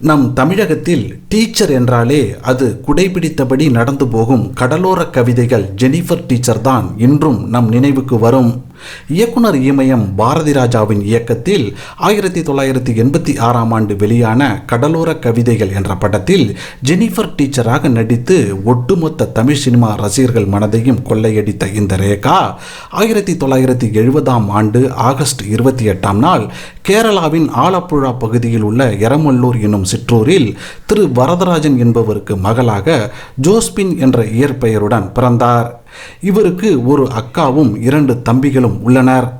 நம் தமிழகத்தில் டீச்சர் என்றாலே அது குடைபிடித்தபடி நடந்து போகும் கடலோர கவிதைகள் ஜெனிஃபர் டீச்சர் தான் இன்றும் நம் நினைவுக்கு வரும். இயக்குனர் இமயம் பாரதி ராஜாவின் இயக்கத்தில் ஆயிரத்தி தொள்ளாயிரத்தி எண்பத்தி ஆறாம் ஆண்டு வெளியான கடலோர கவிதைகள் என்ற படத்தில் ஜெனிஃபர் டீச்சராக நடித்து ஒட்டுமொத்த தமிழ் சினிமா ரசிகர்கள் மனதையும் கொள்ளையடித்த இந்த ரேகா ஆயிரத்தி தொள்ளாயிரத்தி எழுபதாம் ஆண்டு ஆகஸ்ட் இருபத்தி எட்டாம் நாள் கேரளாவின் ஆலப்புழா பகுதியில் உள்ள எரமல்லூர் என்னும் சிற்றூரில் திரு வரதராஜன் என்பவருக்கு மகளாக ஜோஸ்பின் என்ற இயற்பெயருடன் பிறந்தார். இவருக்கு ஒரு அக்காவும் இரண்டு தம்பிகளும் உள்ளனர்.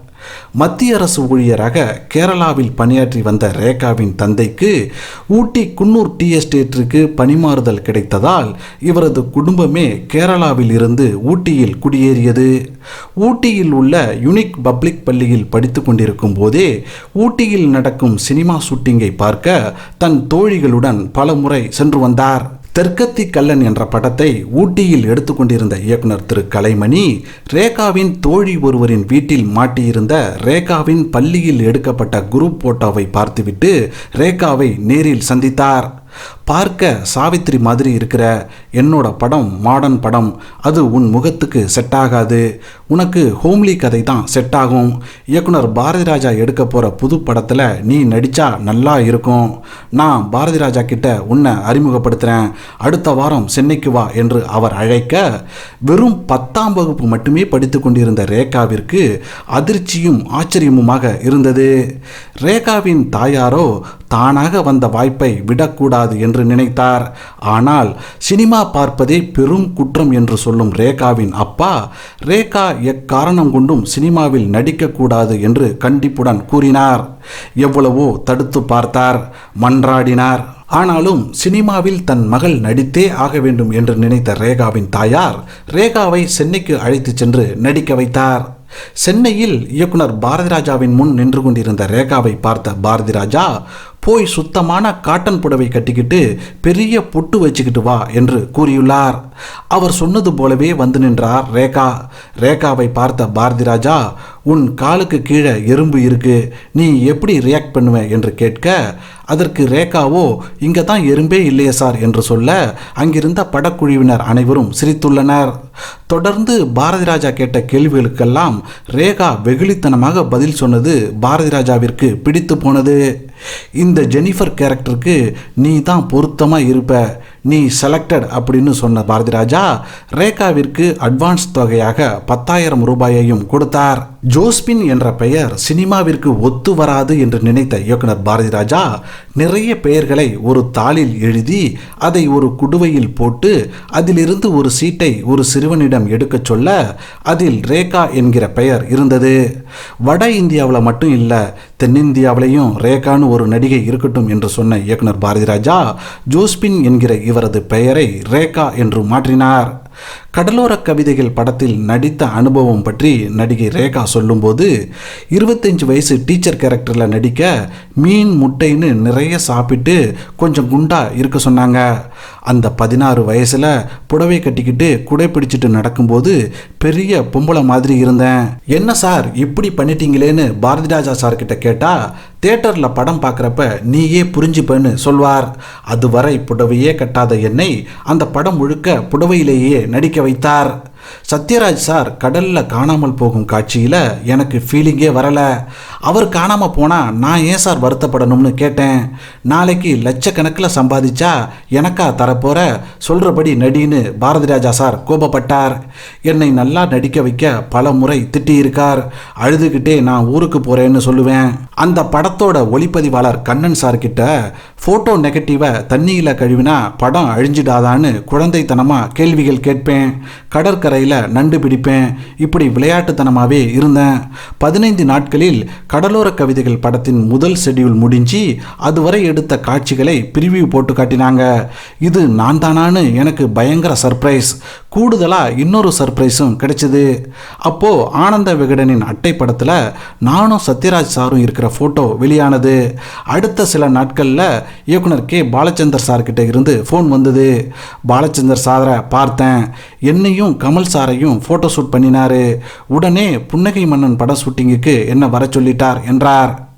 மத்திய அரசு ஊழியராக கேரளாவில் பணியாற்றி வந்த ரேகாவின் தந்தைக்கு ஊட்டி குன்னூர் டி எஸ்டேட்டிற்கு பணிமாறுதல் கிடைத்ததால் இவரது குடும்பமே கேரளாவில் இருந்து ஊட்டியில் குடியேறியது. ஊட்டியில் உள்ள யுனிக் பப்ளிக் பள்ளியில் படித்து கொண்டிருக்கும் போதே ஊட்டியில் நடக்கும் சினிமா ஷூட்டிங்கை பார்க்க தன் தோழிகளுடன் பலமுறை சென்று வந்தார். தெற்கத்தி கல்லன் என்ற படத்தை ஊட்டியில் எடுத்துக்கொண்டிருந்த இயக்குனர் திரு கலைமணி ரேகாவின் தோழி ஒருவரின் வீட்டில் மாட்டியிருந்த ரேகாவின் பள்ளியில் எடுக்கப்பட்ட குரூப் போட்டோவை பார்த்துவிட்டு ரேகாவை நேரில் சந்தித்தார். பார்க்க சாவித்திரி மாதிரி இருக்கிற என்னோட படம் மாடர்ன் படம் அது உன் முகத்துக்கு செட் ஆகாது. உனக்கு ஹோம்லி கதை தான் செட் ஆகும். இயக்குனர் பாரதி ராஜா எடுக்க போகிற புது படத்தில் நீ நடித்தா நல்லா இருக்கும். நான் பாரதி ராஜா கிட்ட உன்னை அறிமுகப்படுத்துகிறேன் அடுத்த வாரம் சென்னைக்கு வா என்று அவர் அழைக்க வெறும் பத்தாம் வகுப்பு மட்டுமே படித்து கொண்டிருந்த ரேகாவிற்கு அதிர்ச்சியும் ஆச்சரியமுமாக இருந்தது. ரேகாவின் தாயாரோ தானாக வந்த வாய்ப்பை விடக்கூடாது என்று என்று நினைத்தார். ஆனால் சினிமா பார்ப்பதே பெரும் குற்றம் என்று சொல்லும் ரேகாவின் அப்பா ரேகா எக்காரணம் கொண்டும் சினிமாவில் நடிக்கக்கூடாது என்று கண்டிப்புடன் கூறினார். எவ்வளவோ தடுத்து பார்த்தார் மன்றாடினார். ஆனாலும் சினிமாவில் தன் மகள் நடித்தே ஆக வேண்டும் என்று நினைத்த ரேகாவின் தாயார் ரேகாவை சென்னைக்கு அழைத்துச் சென்று நடிக்க வைத்தார். சென்னையில் இயக்குனர் பாரதிராஜாவின் முன் நின்று கொண்டிருந்த ரேகாவை பார்த்த பாரதிராஜா போய் சுத்தமான காட்டன் புடவை கட்டிக்கிட்டு பெரிய பொட்டு வச்சுக்கிட்டு வா என்று கூறியுள்ளார். அவர் சொன்னது போலவே வந்து நின்றார் ரேகா. ரேகாவை பார்த்த பாரதி ராஜா உன் காலுக்கு கீழே எறும்பு இருக்கு. நீ எப்படி ரியாக்ட் பண்ணுவ? என்று கேட்க அதற்கு ரேகாவோ இங்கே தான் எறும்பே இல்லையே சார் என்று சொல்ல அங்கிருந்த படக்குழுவினர் அனைவரும் சிரித்துள்ளனர். தொடர்ந்து பாரதி ராஜா கேட்ட கேள்விகளுக்கெல்லாம் ரேகா வெகுளித்தனமாக பதில் சொன்னது பாரதி ராஜாவிற்கு பிடித்து போனது. இந்த ஜெனிஃபர் கேரக்டருக்கு நீ தான் பொருத்தமாக இருப்ப. நீ செலக்டட் அப்படின்னு சொன்ன பாரதி ராஜா ரேகாவிற்கு அட்வான்ஸ் தொகையாக பத்தாயிரம் ரூபாயையும் கொடுத்தார். ஜோஸ்பின் என்ற பெயர் சினிமாவிற்கு ஒத்து வராது என்று நினைத்த இயக்குனர் பாரதி ராஜா நிறைய பெயர்களை ஒரு தாளில் எழுதி அதை ஒரு குடுவையில் போட்டு அதிலிருந்து ஒரு சீட்டை ஒரு சிறுவனிடம் எடுக்கச் சொல்ல அதில் ரேகா என்கிற பெயர் இருந்தது. வட இந்தியாவில் மட்டும் இல்லை தென்னிந்தியாவிலையும் ரேகான்னு ஒரு நடிகை இருக்கட்டும் என்று சொன்ன இயக்குனர் பாரதி ராஜா ஜோஸ்பின் என்கிற இவரது பெயரை ரேகா என்று மாற்றினார். கடலோர கவிதைகள் படத்தில் நடித்த அனுபவம் பற்றி நடிகை ரேகா சொல்லும்போது இருபத்தஞ்சு வயசு டீச்சர் கேரக்டரில் நடிக்க மீன் முட்டைன்னு நிறைய சாப்பிட்டு கொஞ்சம் குண்டா இருக்க சொன்னாங்க. அந்த பதினாறு வயசில் புடவை கட்டிக்கிட்டு குடை பிடிச்சிட்டு நடக்கும்போது பெரிய பொம்பளை மாதிரி இருந்தேன். என்ன சார் இப்படி பண்ணிட்டீங்களேன்னு பாரதிராஜா சார்கிட்ட சார் கிட்ட கேட்டால் தேட்டரில் படம் பார்க்குறப்ப நீயே புரிஞ்சுப்பேன்னு சொல்வார். அதுவரை புடவையே கட்டாத என்னை அந்த படம் முழுக்க புடவையிலேயே நடிக்க வைத்தார். சத்யராஜ் சார் கடலில் காணாமல் போகும் காட்சியில் எனக்கு ஃபீலிங்கே வரலை. அவர் காணாமல் போனால் நான் ஏன் சார் வருத்தப்படணும்னு கேட்டேன். நாளைக்கு லட்சக்கணக்கில் சம்பாதிச்சா எனக்கா தரப்போகிற சொல்கிறபடி நடின்னு பாரதி ராஜா சார் கோபப்பட்டார். என்னை நல்லா நடிக்க வைக்க பல முறை திட்டியிருக்கார். அழுதுகிட்டே நான் ஊருக்கு போகிறேன்னு சொல்லுவேன். அந்த படத்தோட ஒளிப்பதிவாளர் கண்ணன் சார் கிட்ட ஃபோட்டோ நெகட்டிவை தண்ணியில் கழுவினா படம் அழிஞ்சிடாதான்னு குழந்தைத்தனமாக கேள்விகள் கேட்பேன். கடற்கரையில் நண்டு பிடிப்பேன். இப்படி விளையாட்டுத்தனமாகவே இருந்தேன். பதினைந்து நாட்களில் கடலோர கவிதைகள் படத்தின் முதல் ஷெடியூல் முடிஞ்சு அதுவரை எடுத்த காட்சிகளை பிரிவியூ போட்டு காட்டினாங்க. இது நான் தானான்னு எனக்கு பயங்கர சர்ப்ரைஸ் கூடுதலாக இன்னொரு சர்ப்ரைஸும் கிடைச்சிது. அப்போது ஆனந்த விகடனின் அட்டை படத்தில் நானும் சத்யராஜ் சாரும் இருக்கிற ஃபோட்டோ வெளியானது. அடுத்த சில நாட்களில் இயக்குனர் கே. பாலச்சந்தர் சார்கிட்ட இருந்து ஃபோன் வந்தது. பாலச்சந்தர் சாரை பார்த்தேன். என்னையும் கமல் சாரையும் ஃபோட்டோ ஷூட் பண்ணினாரு. உடனே புன்னகை மன்னன் பட ஷூட்டிங்குக்கு என்ன வர சொல்லிட்டார் என்றார்.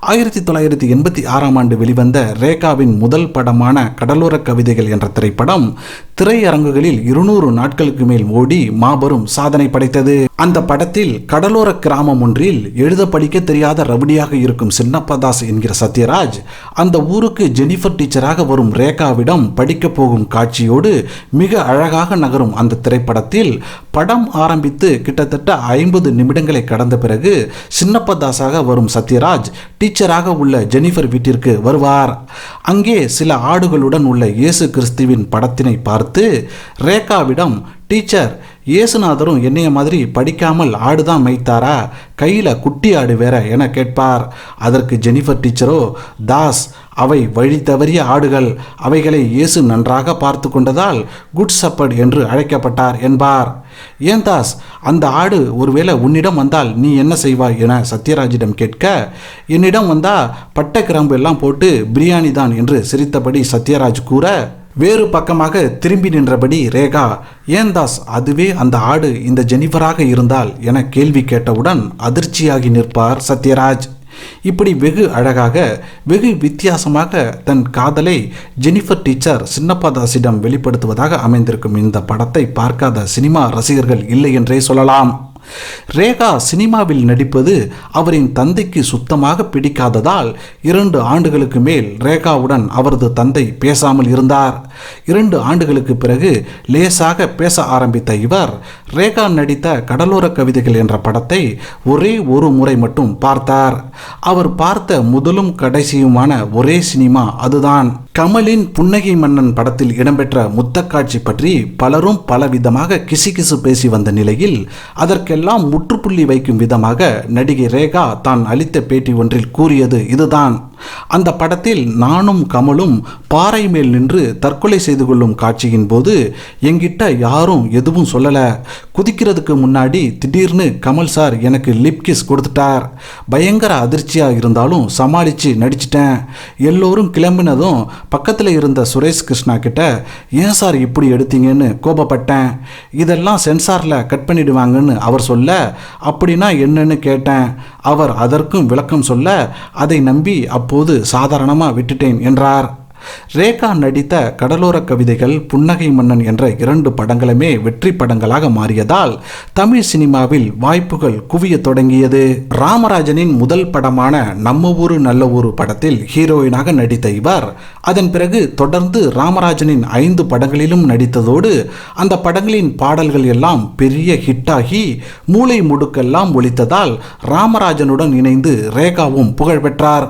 ஆயிரத்தி தொள்ளாயிரத்தி எண்பத்தி ஆறாம் ஆண்டு வெளிவந்த ரேகாவின் முதல் படமான கடலோர கவிதைகள் என்ற திரைப்படம் திரையரங்குகளில் இருநூறு நாட்களுக்கு மேல் ஓடி மாபெரும் சாதனை படைத்தது. அந்த படத்தில் கடலோர கிராமம் ஒன்றில் எழுத படிக்க தெரியாத ரவுடியாக இருக்கும் சின்னப்பதாஸ் என்கிற சத்யராஜ் அந்த ஊருக்கு ஜெனிஃபர் டீச்சராக வரும் ரேகாவிடம் படிக்கப் போகும் காட்சியோடு மிக அழகாக நகரும் அந்த திரைப்படத்தில் படம் ஆரம்பித்து கிட்டத்தட்ட ஐம்பது நிமிடங்களை கடந்த பிறகு சின்னப்பதாஸாக வரும் சத்யராஜ் டீச்சராக உள்ள ஜெனிஃபர் வீட்டிற்கு வருவார். அங்கே சில ஆடுகளுடன் உள்ள இயேசு கிறிஸ்துவின் படத்தினை பார்த்து ரேகாவிடம் டீச்சர் இயேசுநாதரும் என்னைய மாதிரி படிக்காமல் ஆடுதான் மைத்தாரா கையில் குட்டி ஆடு வேற என கேட்பார். அதற்கு ஜெனிஃபர் டீச்சரோ தாஸ் அவை வழி தவறிய ஆடுகள். அவைகளை இயேசு நன்றாக பார்த்து கொண்டதால் குட் சப்பர்ட் என்று அழைக்கப்பட்டார் என்பார். ஏன் தாஸ் அந்த ஆடு ஒருவேளை உன்னிடம் வந்தால் நீ என்ன செய்வாய் என சத்யராஜிடம் கேட்க என்னிடம் வந்தா பட்டை கிராம்பு எல்லாம் போட்டு பிரியாணி தான் என்று சிரித்தபடி சத்யராஜ் கூற வேறு பக்கமாக திரும்பி நின்றபடி ரேகா ஏன் தாஸ் அதுவே அந்த ஆடு இந்த ஜெனிஃபராக இருந்தால் என கேள்வி கேட்டவுடன் அதிர்ச்சியாகி நிற்பார் சத்யராஜ். இப்படி வெகு அழகாக வெகு வித்தியாசமாக தன் காதலை ஜெனிஃபர் டீச்சர் சின்னப்பதாசிடம் வெளிப்படுத்துவதாக அமைந்திருக்கும் இந்த படத்தை பார்க்காத சினிமா ரசிகர்கள் இல்லை என்றே சொல்லலாம். ரேகா சினிமாவில் நடிப்பது அவரின் தந்தைக்கு சுத்தமாக பிடிக்காததால் இரண்டு ஆண்டுகளுக்கு மேல் ரேகாவுடன் அவரது தந்தை பேசாமல் இருந்தார். இரண்டு ஆண்டுகளுக்கு பிறகு லேசாக பேச ஆரம்பித்த இவர் ரேகா நடித்த கடலோர கவிதைகள் என்ற படத்தை ஒரே ஒரு முறை மட்டும் பார்த்தார். அவர் பார்த்த முதலும் கடைசியுமான ஒரே சினிமா அதுதான். கமலின் புன்னகை மன்னன் படத்தில் இடம்பெற்ற முத்தக்காட்சி பற்றி பலரும் பலவிதமாக கிசுகிசு பேசி வந்த நிலையில் அதற்கெல்லாம் முற்றுப்புள்ளி வைக்கும் விதமாக நடிகை ரேகா தான் அளித்த பேட்டி ஒன்றில் கூறியது இதுதான். அந்த படத்தில் நானும் கமலும் பாறை மேல் நின்று தற்கொலை செய்து கொள்ளும் காட்சியின் போது என்கிட்ட யாரும் எதுவும் சொல்லலை. குதிக்கிறதுக்கு முன்னாடி திடீர்னு கமல் சார் எனக்கு லிப் கிஸ் கொடுத்துட்டார். பயங்கர அதிர்ச்சியாக இருந்தாலும் சமாளித்து நடிச்சிட்டேன். எல்லோரும் கிளம்பினதும் பக்கத்தில் இருந்த சுரேஷ் கிருஷ்ணா கிட்ட ஏன் சார் இப்படி எடுத்தீங்கன்னு கோபப்பட்டேன். இதெல்லாம் சென்சாரில் கட் பண்ணிடுவாங்கன்னு அவர் சொல்ல அப்படின்னா என்னன்னு கேட்டேன். அவர் அதற்கும் விளக்கம் சொல்ல அதை நம்பி அப்போது சாதாரணமாக விட்டுட்டேன் என்றார். ரேகா நடித்த கடலோர கவிதைகள் புன்னகை மன்னன் என்ற இரண்டு படங்களுமே வெற்றி படங்களாக மாறியதால் தமிழ் சினிமாவில் வாய்ப்புகள் குவிய தொடங்கியது. ராமராஜனின் முதல் படமான நம்ம ஊரு நல்ல ஊரு படத்தில் ஹீரோயினாக நடித்த இவர் அதன் பிறகு தொடர்ந்து ராமராஜனின் ஐந்து படங்களிலும் நடித்ததோடு அந்த படங்களின் பாடல்கள் எல்லாம் பெரிய ஹிட்டாகி மூளை முடுக்கெல்லாம் ஒலித்ததால் ராமராஜனுடன் இணைந்து ரேகாவும் புகழ் பெற்றார்.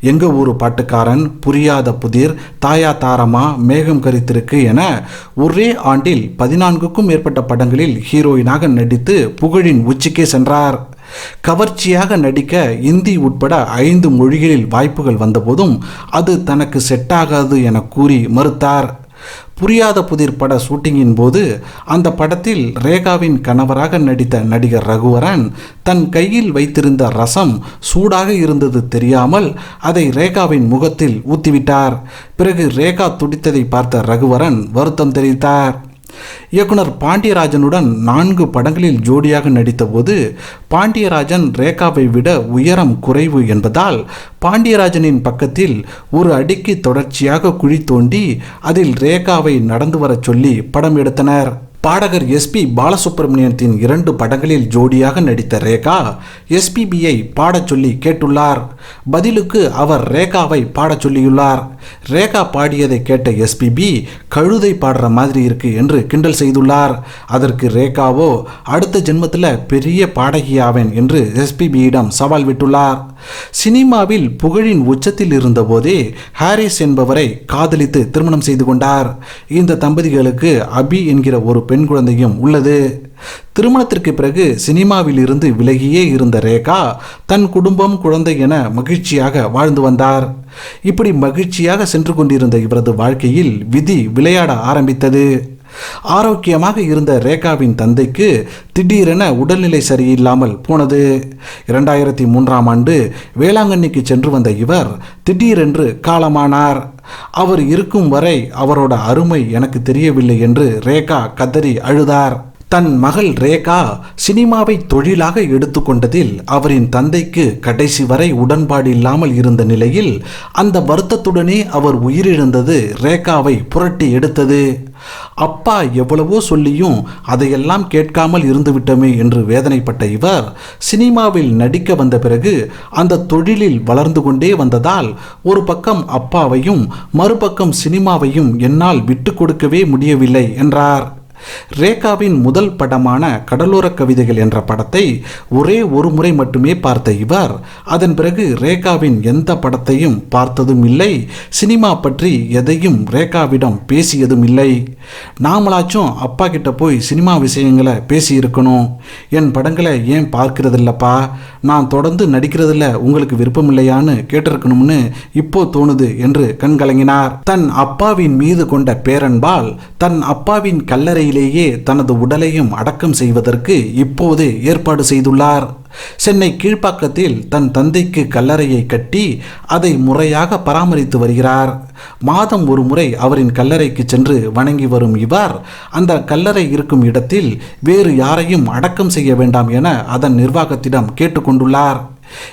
எங்க ஊரு பாட்டுக்காரன் புரியாத புதிர் தாயா தாரமா மேகம் கரித்திருக்கு என ஒரே ஆண்டில் பதினான்குக்கும் மேற்பட்ட படங்களில் ஹீரோயினாக நடித்து புகழின் உச்சிக்கே சென்றார். கவர்ச்சியாக நடிக்க இந்தி உட்பட ஐந்து மொழிகளில் வாய்ப்புகள் வந்தபோதும் அது தனக்கு செட் ஆகாது என கூறி மறுத்தார். புரியாத புதிர் பட ஷூட்டிங்கின் போது அந்த படத்தில் ரேகாவின் கணவராக நடித்த நடிகர் ரகுவரன் தன் கையில் வைத்திருந்த ரசம் சூடாக இருந்தது தெரியாமல் அதை ரேகாவின் முகத்தில் ஊத்திவிட்டார். பிறகு ரேகா துடித்ததை பார்த்த ரகுவரன் வருத்தம் தெரிவித்தார். இயக்குனர் பாண்டியராஜனுடன் நான்கு படங்களில் ஜோடியாக நடித்தபோது பாண்டியராஜன் ரேகாவை விட உயரம் குறைவு என்பதால் பாண்டியராஜனின் பக்கத்தில் ஒரு அடிக்கு தொடர்ச்சியாக குழி தோண்டி அதில் ரேகாவை நடந்து வரச் சொல்லி படம் எடுத்தனர். பாடகர் எஸ்பி பாலசுப்ரமணியத்தின் இரண்டு படங்களில் ஜோடியாக நடித்த ரேகா எஸ்பிபியை பாடச் சொல்லி கேட்டுள்ளார். பதிலுக்கு அவர் ரேகாவை பாடச் சொல்லியுள்ளார். ரேகா பாடியதை கேட்ட எஸ்பிபி கழுதை பாடுற மாதிரி இருக்கு என்று கிண்டல் செய்துள்ளார். அதற்கு ரேகாவோ அடுத்த ஜென்மத்தில் பெரிய பாடகியாவேன் என்று எஸ்பிபியிடம் சவால் விட்டுள்ளார். சினிமாவில் புகழின் உச்சத்தில் இருந்தபோதே ஹாரிஸ் என்பவரை காதலித்து திருமணம் செய்து கொண்டார். இந்த தம்பதிகளுக்கு அபி என்கிற ஒரு பெண் குழந்தையும் உள்ளது. திருமணத்திற்கு பிறகு சினிமாவில் இருந்து விலகியே இருந்த ரேகா தன் குடும்பம் குழந்தை என மகிழ்ச்சியாக வாழ்ந்து வந்தார். இப்படி மகிழ்ச்சியாக சென்று கொண்டிருந்த இவரது வாழ்க்கையில் விதி விளையாட ஆரம்பித்தது. ஆரோக்கியமாக இருந்த ரேகாவின் தந்தைக்கு திடீரென உடல்நிலை சரியில்லாமல் போனது. இரண்டாயிரத்தி மூன்றாம் ஆண்டு வேளாங்கண்ணிக்கு சென்று வந்த இவர் திடீரென்று காலமானார். அவர் இருக்கும் வரை அவரோட அருமை எனக்கு தெரியவில்லை என்று ரேகா கதறி அழுதார். தன் மகள் ரேகா சினிமாவை தொழிலாக எடுத்துக்கொண்டதில் அவரின் தந்தைக்கு கடைசி வரை உடன்பாடு இல்லாமல் இருந்த நிலையில் அந்த வருத்தத்துடனே அவர் உயிரிழந்தது ரேகாவை புரட்டி எடுத்தது. அப்பா எவ்வளவோ சொல்லியும் அதையெல்லாம் கேட்காமல் இருந்துவிட்டோமே என்று வேதனைப்பட்ட இவர் சினிமாவில் நடிக்க வந்த பிறகு அந்த தொழிலில் வளர்ந்து கொண்டே வந்ததால் ஒரு பக்கம் அப்பாவையும் மறுபக்கம் சினிமாவையும் என்னால் விட்டு கொடுக்கவே முடியவில்லை என்றார். ரேகாவின் முதல் படமான கடலோர கவிதைகள் என்ற படத்தை ஒரே ஒரு முறை மட்டுமே பார்த்த இவர். அதன் பிறகு ரேகாவின் எந்த படத்தையும் பார்த்ததும் இல்லை. சினிமா பற்றி எதையும் ரேகாவிடம் பேசியதும் இல்லை. நாமளாச்சும் அப்பா கிட்ட போய் சினிமா விஷயங்களை பேசி இருக்கணும் என் படங்களை ஏன் பார்க்கிறதில்லப்பா? நான் தொடர்ந்து நடிக்கிறதுல உங்களுக்கு விருப்பம் இல்லையான்னு கேட்டிருக்கணும்னு இப்போ தோணுது என்று கண்கலங்கினார். தன் அப்பாவின் மீது கொண்ட பேரன்பால் தன் அப்பாவின் கல்லறையில் நிலையிலேயே தனது உடலையும் அடக்கம் செய்வதற்கு இப்போது ஏற்பாடு செய்துள்ளார். சென்னை கீழ்ப்பாக்கத்தில் தன் தந்தைக்கு கல்லறையை கட்டி அதை முறையாக பராமரித்து வருகிறார். மாதம் ஒரு முறை அவரின் கல்லறைக்கு சென்று வணங்கி வரும் இவர் அந்த கல்லறை இருக்கும் இடத்தில் வேறு யாரையும் அடக்கம் செய்ய வேண்டாம் என அதன் நிர்வாகத்திடம் கேட்டுக்கொண்டுள்ளார்.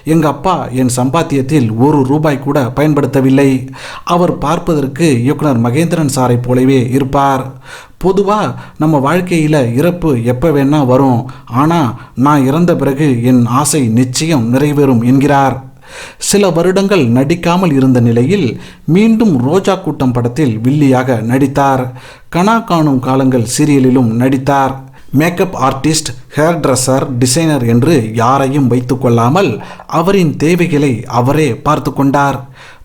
எங்கள் அப்பா என் சம்பாத்தியத்தில் ஒரு ரூபாய் கூட பயன்படுத்தவில்லை. அவர் பார்ப்பதற்கு இயக்குனர் மகேந்திரன் சாரை போலவே இருப்பார். பொதுவாக நம்ம வாழ்க்கையில் இறப்பு எப்போ வேணால் வரும். ஆனால் நான் இறந்த பிறகு என் ஆசை நிச்சயம் நிறைவேறும் என்கிறார். சில வருடங்கள் நடிக்காமல் இருந்த நிலையில் மீண்டும் ரோஜா கூட்டம் படத்தில் வில்லியாக நடித்தார். கனா காணும் காலங்கள் சீரியலிலும் நடித்தார். Makeup artist hairdresser designer என்று யாரையும் வைத்து கொள்ளாமல் அவரின் தேவைகளை அவரே பார்த்து கொண்டார்.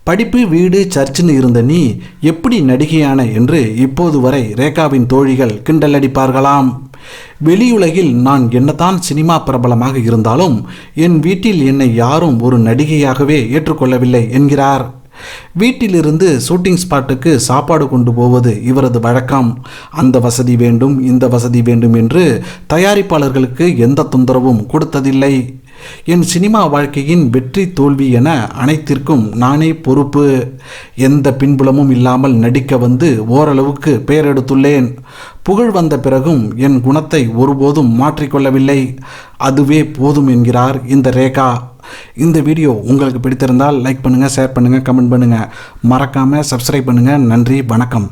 படிப்பு வீடு சர்ச்சுன்னு இருந்த நீ எப்படி நடிகையான என்று இப்போது வரை ரேகாவின் தோழிகள் கிண்டலடிப்பார்களாம். வெளியுலகில் நான் என்னதான் சினிமா பிரபலமாக இருந்தாலும் என் வீட்டில் என்னை யாரும் ஒரு நடிகையாகவே ஏற்றுக்கொள்ளவில்லை என்கிறார். வீட்டிலிருந்து ஷூட்டிங் ஸ்பாட்டுக்கு சாப்பாடு கொண்டு போவது இவரது வழக்கம். அந்த வசதி வேண்டும் இந்த வசதி வேண்டும் என்று தயாரிப்பாளர்களுக்கு எந்த தொந்தரவும் கொடுத்ததில்லை. என் சினிமா வாழ்க்கையின் வெற்றி தோல்வி என அனைத்திற்கும் நானே பொறுப்பு. எந்த பின்புலமும் இல்லாமல் நடிக்க வந்து ஓரளவுக்கு பெயர் எடுத்துள்ளேன் புகழ் வந்த பிறகும் என் குணத்தை ஒருபோதும் மாற்றிக்கொள்ளவில்லை. அதுவே போதும் என்கிறார் இந்த ரேகா. இந்த வீடியோ உங்களுக்கு பிடித்திருந்தால் லைக் பண்ணுங்கள் ஷேர் பண்ணுங்கள் கமெண்ட் பண்ணுங்கள் மறக்காமல் சப்ஸ்கிரைப் பண்ணுங்கள் நன்றி வணக்கம்.